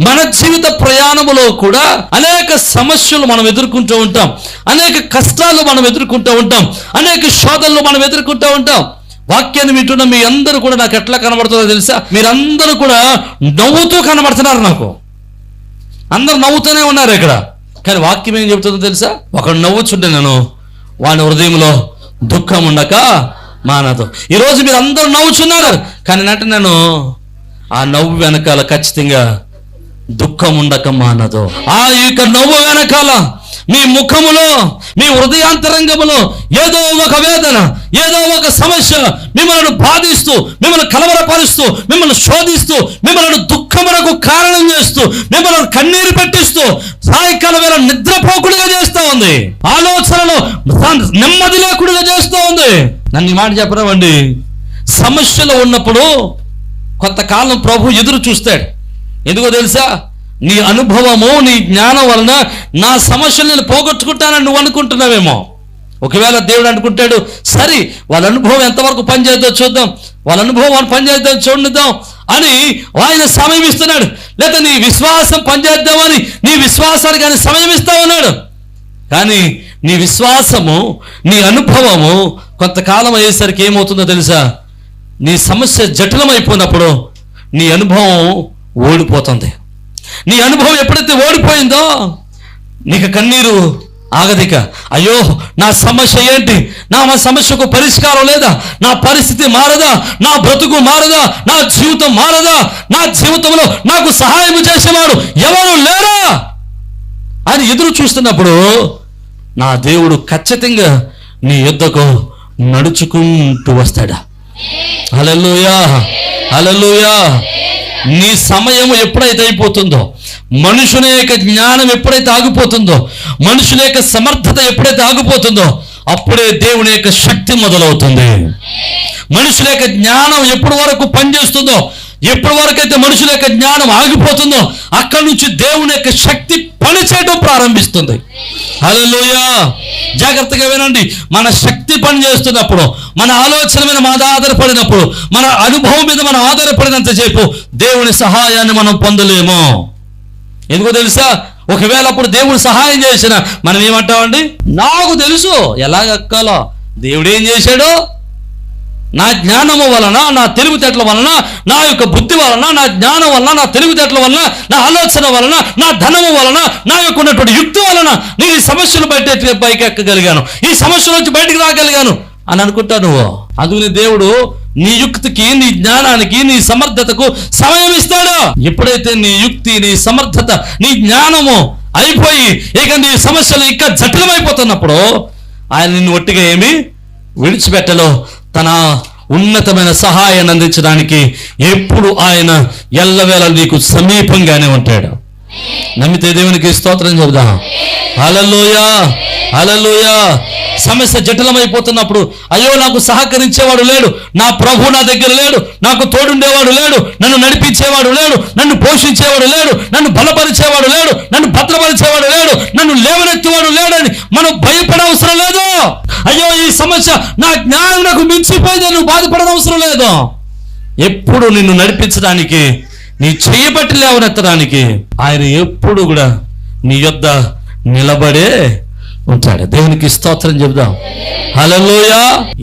మన జీవిత ప్రయాణములో కూడా అనేక సమస్యలు మనం ఎదుర్కొంటూ ఉంటాం. అనేక కష్టాలు మనం ఎదుర్కొంటూ ఉంటాం. అనేక శోధనలు మనం ఎదుర్కొంటూ ఉంటాం. వాక్యాన్ని వింటున్న మీ అందరూ కూడా నాకు ఎట్లా కనబడుతుందో తెలుసా? మీరందరూ కూడా నవ్వుతూ కనబడుతున్నారు నాకు. అందరు నవ్వుతూనే ఉన్నారు ఇక్కడ. కానీ వాక్యం ఏం చెబుతుందో తెలుసా? ఒకడు నవ్వుచుంటే నేను వాడి హృదయంలో దుఃఖం ఉండక మానదు. ఈరోజు మీరు అందరూ నవ్వుచున్నారు. కానీ నట నేను ఆ నవ్వు వెనకాల ఖచ్చితంగా దుఃఖం ఉండక మానదు ఆ యొక్క నవ్వు వెనకాల మీ ముఖములో మీ హృదయాంతరంగములో ఏదో ఒక వేదన ఏదో ఒక సమస్య మిమ్మల్ని బాధిస్తూ మిమ్మల్ని కలవరపరుస్తూ మిమ్మల్ని శోధిస్తూ మిమ్మల్ని దుఃఖమునకు కారణం చేస్తూ మిమ్మల్ని కన్నీరు పెట్టిస్తూ సాయంకాలం వేళ నిద్రపోకుడుగా చేస్తూ ఉంది. ఆలోచనలో నెమ్మది లేకుడుగా చేస్తూ ఉంది. నన్ను మాట చెప్పరావండి సమస్యలు ఉన్నప్పుడు కొంతకాలం ప్రభు ఎదురు చూస్తాడు. ఎందుకో తెలుసా? నీ అనుభవము నీ జ్ఞానం వలన నా సమస్యలు నేను పోగొట్టుకుంటానని నువ్వు అనుకుంటున్నావేమో. ఒకవేళ దేవుడు అనుకుంటాడు సరే వాళ్ళ అనుభవం ఎంతవరకు పనిచేద్దో చూద్దాం. వాళ్ళ అనుభవం వాళ్ళు పనిచేద్దాం చూడనిద్దాం అని ఆయన సమయం ఇస్తున్నాడు. లేదా నీ విశ్వాసం పనిచేద్దామని నీ విశ్వాసానికి ఆయన సమయం ఇస్తా ఉన్నాడు. కానీ నీ విశ్వాసము నీ అనుభవము కొంతకాలం అయ్యేసరికి ఏమవుతుందో తెలుసా? నీ సమస్య జటిలమైపోయినప్పుడు నీ అనుభవం ఓడిపోతుంది. నీ అనుభవం ఎప్పుడైతే ఓడిపోయిందో నీకు కన్నీరు ఆగదిక. అయ్యో నా సమస్య ఏంటి? నా మా సమస్యకు పరిష్కారం లేదా? నా పరిస్థితి మారదా? నా బ్రతుకు మారదా? నా జీవితం మారదా? నా జీవితంలో నాకు సహాయం చేసేవాడు ఎవరు లేరా? అని ఎదురు చూస్తున్నప్పుడు నా దేవుడు ఖచ్చితంగా నీ యుద్ధకు నడుచుకుంటూ వస్తాడా? హలలుయా హలలుయా నీ సమయం ఎప్పుడైతే అయిపోతుందో మనుషుల యొక్క జ్ఞానం ఎప్పుడైతే ఆగిపోతుందో మనుషుల యొక్క సమర్థత ఎప్పుడైతే ఆగిపోతుందో అప్పుడే దేవుని యొక్క శక్తి మొదలవుతుంది. మనుషుల యొక్క జ్ఞానం ఎప్పటి వరకు పనిచేస్తుందో ఎప్పటి వరకైతే మనుషుల యొక్క జ్ఞానం ఆగిపోతుందో అక్కడి నుంచి దేవుని యొక్క శక్తి పనిచేయడం ప్రారంభిస్తుంది. హల్లెలూయా! జాగ్రత్తగా వినండి. మన శక్తి పని చేస్తున్నప్పుడు మన ఆలోచన మీద మన ఆధారపడినప్పుడు మన అనుభవం మీద మనం ఆధారపడినంత చెప్పు దేవుని సహాయాన్ని మనం పొందలేము. ఎందుకో తెలుసా? ఒకవేళ అప్పుడు దేవుడు సహాయం చేసిన మనం ఏమంటామండి? నాకు తెలుసు. ఎలాగక్కాలో. దేవుడు ఏం చేశాడో? నా జ్ఞానము వలన నా తెలివితేటల వలన నా యొక్క బుద్ధి వలన నా జ్ఞానం వలన నా తెలివితేటల వలన నా ఆలోచన వలన నా ధనము వలన నా యొక్క ఉన్నటువంటి యుక్తి వలన నేను ఈ సమస్యలు బయట పైకి ఎక్కగలిగాను. ఈ సమస్య నుంచి బయటికి రాగలిగాను. అని అనుకుంటా నువ్వు. అందుకని దేవుడు నీ యుక్తికి నీ జ్ఞానానికి నీ సమర్థతకు సమయం ఇస్తాడు. ఎప్పుడైతే నీ యుక్తి నీ సమర్థత నీ జ్ఞానము అయిపోయి ఇక నీ సమస్యలు ఇంకా జటిలమైపోతున్నప్పుడు ఆయన నిన్ను ఒట్టిగా ఏమి విడిచిపెట్టలో. తన ఉన్నతమైన సహాయాన్ని అందించడానికి ఎప్పుడు ఆయన ఎల్లవేళ నీకు సమీపంగానే ఉంటాడు. నమ్మితే దేవునికి స్తోత్రం చెబుదాం. అలలోయా అలలోయా సమస్య జటిలమైపోతున్నప్పుడు అయ్యో నాకు సహకరించేవాడు లేడు నా ప్రభు నా దగ్గర లేడు నాకు తోడుండేవాడు లేడు నన్ను నడిపించేవాడు లేడు నన్ను పోషించేవాడు లేడు నన్ను బలపరిచేవాడు లేడు నన్ను భద్రపరిచేవాడు లేడు నన్ను లేవనెత్తేవాడు లేడని మనం భయపడవసరం లేదు. అయ్యో ఈ సమస్య నా జ్ఞానం నాకు మించిపోయింది నువ్వు బాధపడనవసరం లేదు. ఎప్పుడు నిన్ను నడిపించడానికి నీ చేయబట్టి లేవనెత్తడానికి ఆయన ఎప్పుడు కూడా నీ యొద్ద నిలబడే ఉంటాడు. దేవునికి స్తోత్రం చెబుదాం. హలోయా